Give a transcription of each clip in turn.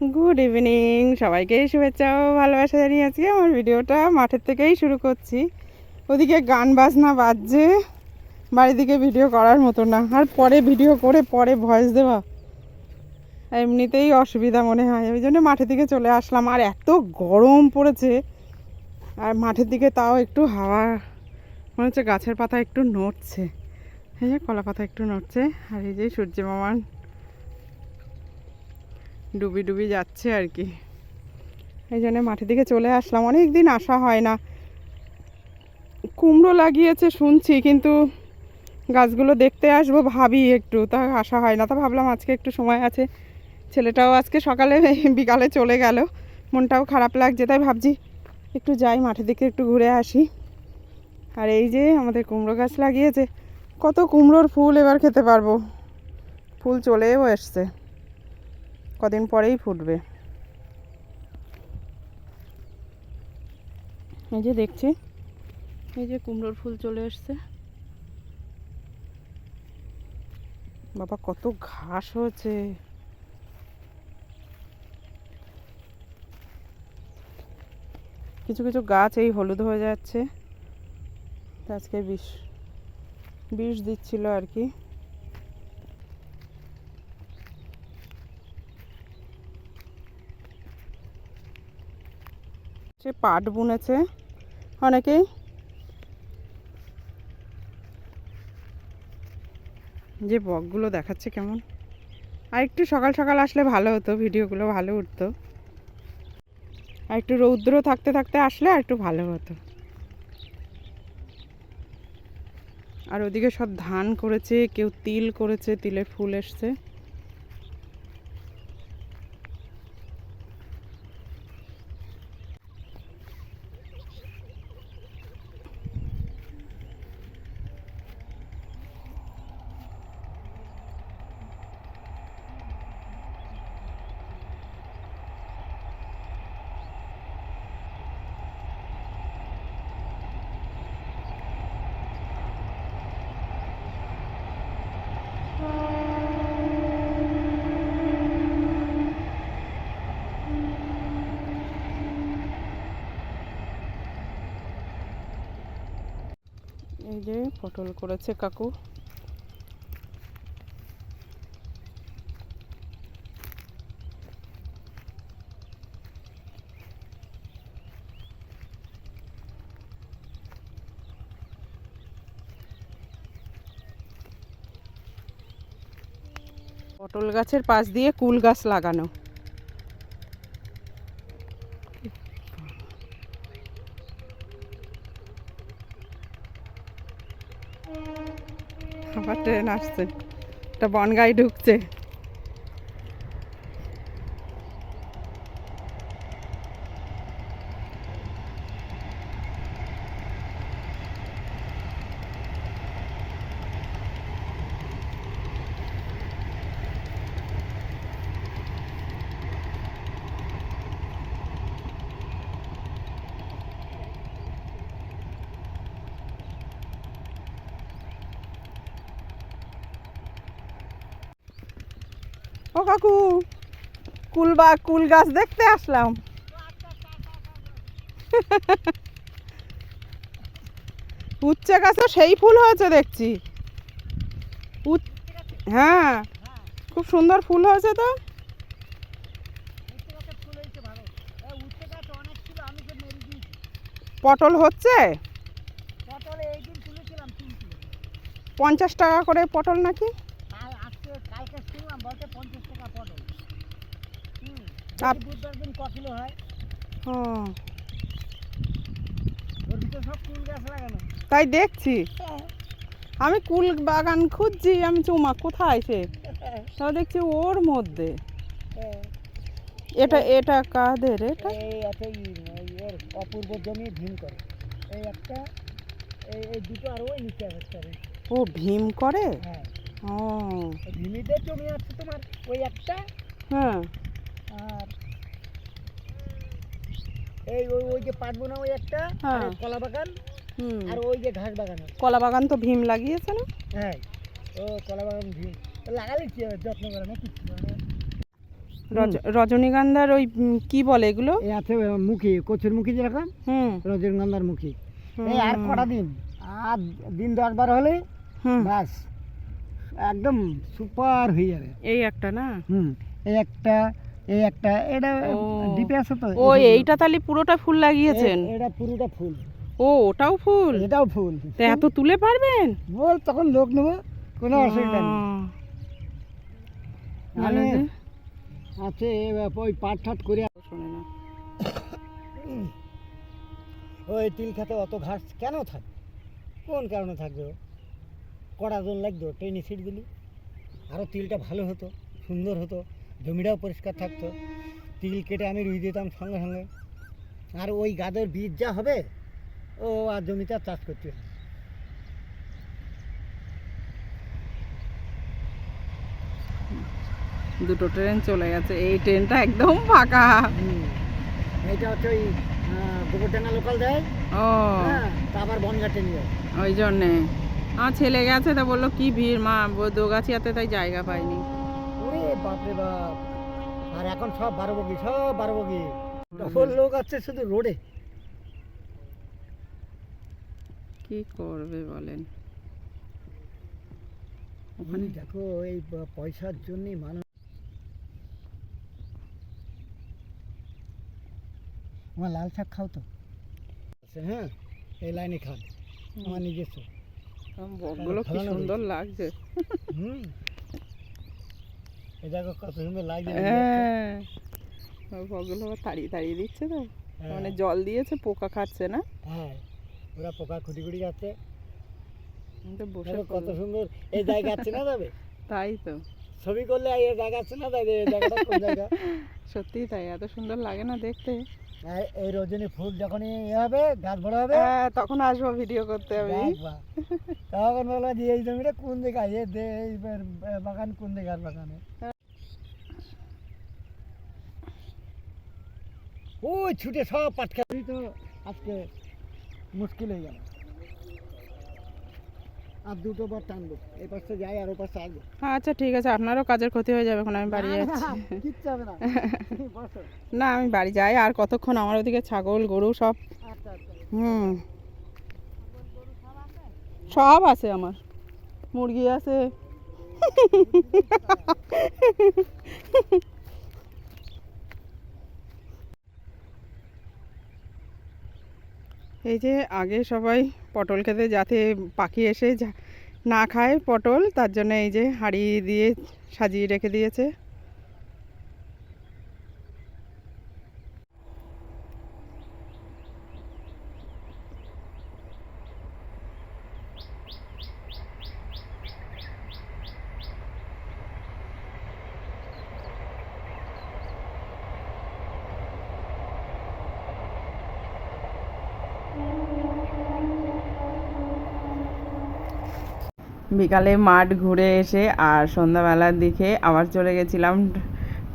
Good evening সবাইকে শুভেচ্ছা ও ভালোবাসা জানিয়ে আজকে আমার ভিডিওটা মাঠের থেকেই শুরু করছি। ওদিকে গান বাজনা বাজছে। বাড়ি দিকে ভিডিও করার মতো না। আর পরে ভিডিও করে পরে ভয়েস দেওয়া। এমনিতেই অসুবিধা মনে হয়। ওই জন্য মাঠের দিকে চলে আসলাম। আর এত গরম পড়েছে। আর মাঠের দিকে তাও একটু হাওয়া। মনে হচ্ছে গাছের পাতা একটু নড়ছে। এই যে কলা পাতা একটু নড়ছে। আর এই যে সূর্য মামার ডুবি ডুবি যাচ্ছে আর কি। এই জন্য মাঠের দিকে চলে আসলাম। অনেক দিন আসা হয় না। কুমড়ো লাগিয়েছে শুনছি, কিন্তু গাছগুলো দেখতে আসব ভাবি একটু। তা আসা হয় না। তা ভাবলাম আজকে একটু সময় আছে। ছেলেটাও আজকে সকালে বিকালে চলে গেল। মনটাও খারাপ লাগছে, তাই ভাবছি একটু যাই, মাঠের দিকে একটু ঘুরে আসি। আর এই যে আমাদের কুমড়ো গাছ লাগিয়েছে, কত কুমড়োর ফুল এবার খেতে পারব। ফুল চলেও এসছে। কদিন পরেই ফুটবে। এই যে দেখছি, এই যে কুমড়োর ফুল চলে এসছে। বাবা, কত ঘাস হয়েছে। কিছু কিছু গাছ এই হলুদ হয়ে যাচ্ছে। আজকে বিষ বিষ দিচ্ছিল আর কি। সে পাট বুনেছে, অনেকেই। যে বকগুলো দেখাচ্ছে কেমন। আর একটু সকাল সকাল আসলে ভালো হতো, ভিডিওগুলো ভালো উঠতো। আর একটু রৌদ্র থাকতে থাকতে আসলে আর একটু ভালো হতো। আর ওদিকে সব ধান করেছে, কেউ তিল করেছে তিলের ফুল এসছে। এই যে পটল করেছে কাকু। পটল গাছের পাশ দিয়ে কুল গাছ লাগানো আবার ট্রেন আসছে। একটা বনগাই ঢুকছে। ও কাকু কুল বা কুল গাছ দেখতে আসলাম। উচ্ছে গাছে সেই ফুল হয়েছে দেখছি। হ্যাঁ খুব সুন্দর ফুল হয়েছে তো। পটল হচ্ছে? পঞ্চাশ টাকা করে পটল নাকি আর আজকে কালকে শুনলাম বলতে পঞ্চাশ টাকা পটল ক কিলো হয় তাই দেখছি। আমি কুল বাগান খুঁজছি আমি চুমা কোথায় সে? তাও দেখছি ওর মধ্যে। এটা এটা কাদের এটা? অপূর্ব জমি ভীম করে। এই একটা এই দুটো আর ওই নিচে আর ও ভীম করে? হ্যাঁ। ও। ভীমিদের জমি আছে তোমার ওই একটা। হ্যাঁ। আর এই ওই ওই যে পাটবো না ওই একটা? আর হ্যাঁ। কলা বাগান? হুম। আর ওই যে ঘাস বাগান আছে। কলা বাগান তো ভীম লাগিয়েছে না? হ্যাঁ। ও কলা বাগান ভীম। লাগালে কি হবে? যত্ন করে না কিছু করে না। রজ- রজনীগন্ধার ওই উম, কি বলে এগুলো? এই আছে মুখী কচুর মুখী যেরকম? হুম। রজনীগন্ধার মুখী। এই আর কটা দিন? আর দিন দশ বার হলে? হুম। বাস একদম সুপার হয়ে যাবে। এই একটা না? হুম। এই একটা এই একটা এটা ডিপে আছে তো ও এইটা তাহলে পুরোটা ফুল লাগিয়েছেন? এটা পুরোটা ফুল। ও ওটাও ফুল? এটাও ফুল। তা এত তুলে পারবেন? বল তখন লোক নেব কোনো অসুবিধা নেই। আছে ওই পাট ঠাট করে শোনে না। ওই তিল খেতে অত ঘাস কেন থাকবে কোন কারণে থাকবে ও? কড়া জল লাগতো ট্রেনে ছিট দিলি। আরও তিলটা ভালো হতো সুন্দর হতো। জমিটাও পরিষ্কার থাকতো। তিল কেটে আমি রুই দিতাম সঙ্গে সঙ্গে। আর ওই গাদের বীজ যা হবে ও আর জমিতে আর চাষ করতে হবে দুটো ট্রেন চলে গেছে। এই ট্রেনটা একদম ফাঁকা। এইটা হচ্ছে ওই গোবরডাঙ্গা লোকাল দেয়। ও। হ্যাঁ আবার বনঘাটে যায়। ওই জন্যে। আমার ছেলে গেছে তা বলল কি ভিড় মা দোগাছিয়াতে তাই জায়গা পাইনি। ওরে বাপরে বাপ। আর এখন সব বারো বগি সব বারো বগি ডবল লোক আছে শুধু রোডে। কি করবে বলেন? ওখানে দেখো এই পয়সার জন্যই মানুষ আমার লাল শাক খাও তো। হ্যাঁ? এই লাইনে খান। আমার নিজস্ব। বকগুলো কি সুন্দর লাগছে। হুম এই দেখো কত সুন্দর লাগছে হ্যাঁ। ওই তাড়িয়ে তাড়িয়ে দিচ্ছে তো। হ্যাঁ। মানে জল দিয়েছে পোকা খাচ্ছে না? হ্যাঁ। ওরা পোকা খুঁটি খুঁটি যাচ্ছে কত সুন্দর এই জায়গা চেনা যাবে তাই তো। ছবি করলে এই জায়গা আছে না যাবে এই জায়গাটা কোন জায়গা? সত্যিই তাই এত সুন্দর লাগে না দেখতে। আর এই রজনী ফুল যখনই ইয়ে হবে গাছ বড় হবে হ্যাঁ তখন আসব ভিডিও করতে আমি। তখন বলব যে এই জমিটা কোন দিকে আছে? দে এই বাগান কোন দিকার বাগানে? ওই ছুটে সব পাটকা তো আজকে মুশকিল হয়ে গেল। আর দুটো বার টানবো। এই পাশে যাই আর ও পাশে আসব আচ্ছা ঠিক আছে আপনারও কাজের ক্ষতি হয়ে যাবে এখন আমি বাড়ি যাচ্ছি। কিচ্ছু হবে না। না আমি বাড়ি যাই আর কতক্ষণ আমার ওদিকে ছাগল গরু সব? আচ্ছা আচ্ছা। হুম। সব আছে আমার। মুরগি আছে। এই যে আগে সবাই পটল খেতে যাতে পাখি এসে না খায় পটল, তার জন্য এই যে হাঁড়ি দিয়ে সাজিয়ে রেখে দিয়েছে। বিকালে মাঠ ঘুরে এসে আর সন্ধ্যাবেলার দিকে আবার চলে গেছিলাম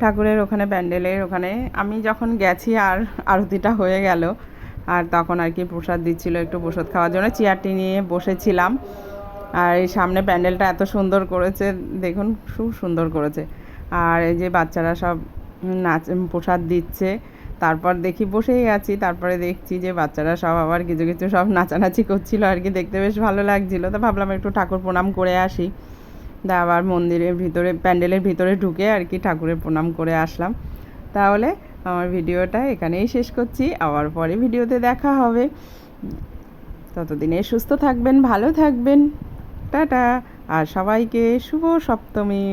ঠাকুরের ওখানে প্যান্ডেলের ওখানে। আমি যখন গেছি আর আরতিটা হয়ে গেল, আর তখন আর কি প্রসাদ দিচ্ছিল একটু প্রসাদ খাওয়ার জন্য। চেয়ারটি নিয়ে বসেছিলাম, আর এই সামনে প্যান্ডেলটা এত সুন্দর করেছে, দেখুন খুব সুন্দর করেছে। আর এই যে বাচ্চারা সব নাচ, প্রসাদ দিচ্ছে তারপর দেখি বসেই আছি, তারপরে দেখছি যে বাচ্চারা সব আবার কিছু কিছু সব নাচানাচি করছিল আর কি, দেখতে বেশ ভালো লাগছিল। তো ভাবলাম একটু ঠাকুর প্রণাম করে আসি। তা আবার মন্দিরের ভিতরে, প্যান্ডেলের ভিতরে ঢুকে আর কি ঠাকুরের প্রণাম করে আসলাম। তাহলে আমার ভিডিওটা এখানেই শেষ করছি, আবার পরে ভিডিওতে দেখা হবে। ততদিনে সুস্থ থাকবেন, ভালো থাকবেন। টাটা। আর সবাইকে শুভ সপ্তমী।